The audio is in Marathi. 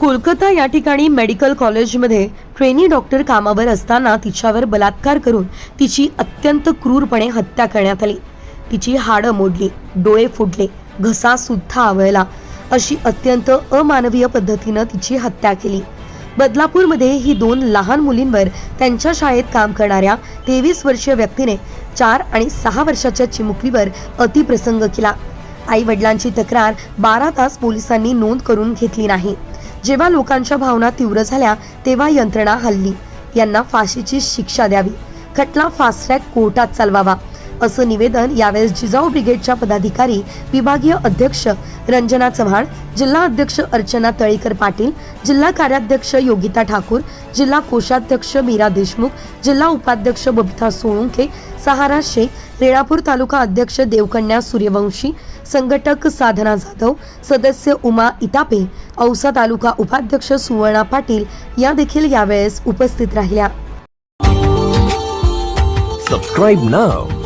कोलकाता या ठिकाणी मेडिकल कॉलेजमध्ये ट्रेनी डॉक्टर कामावर असताना तिच्यावर बलात्कार करून तिची अत्यंत क्रूरपणे हत्या करण्यात आली. तिची हाडं मोडली डोळे फुटले घसा सुद्धा आवळला. अशी अत्यंत अमानवीय पद्धतीनं तिची हत्या केली. बदलापूरमध्ये ही दोन लहान मुलींवर त्यांच्या शाळेत काम करणाऱ्या तेवीस वर्षीय व्यक्तीने चार आणि सहा वर्षाच्या चिमुकलीवर अतिप्रसंग केला. आई वडिलांची तक्रार बारा तास पोलिसांनी नोंद करून घेतली नाही. जेव्हा लोकांच्या भावना तीव्र झाल्या तेव्हा यंत्रणा हल्ली. यांना फाशीची शिक्षा द्यावी. खटला फास्ट ट्रॅक कोर्टात चालवावा. असं निवेदन यावेळेस जिजाऊ ब्रिगेडच्या पदाधिकारी विभागीय अध्यक्ष रंजना चव्हाण जिल्हा अध्यक्ष अर्चना तळीकर पाटील जिल्हा कार्याध्यक्ष योगिता ठाकूर जिल्हा कोषाध्यक्ष मीरा देशमुख जिल्हा उपाध्यक्ष बबिता सोळुंखे सहारा शेख रेणापूर तालुका अध्यक्ष देवकन्या सूर्यवंशी संघटक साधना जाधव सदस्य उमा इतापे औसा तालुका उपाध्यक्ष सुवर्णा पाटील या देखील यावेळेस उपस्थित राहिल्या. Subscribe now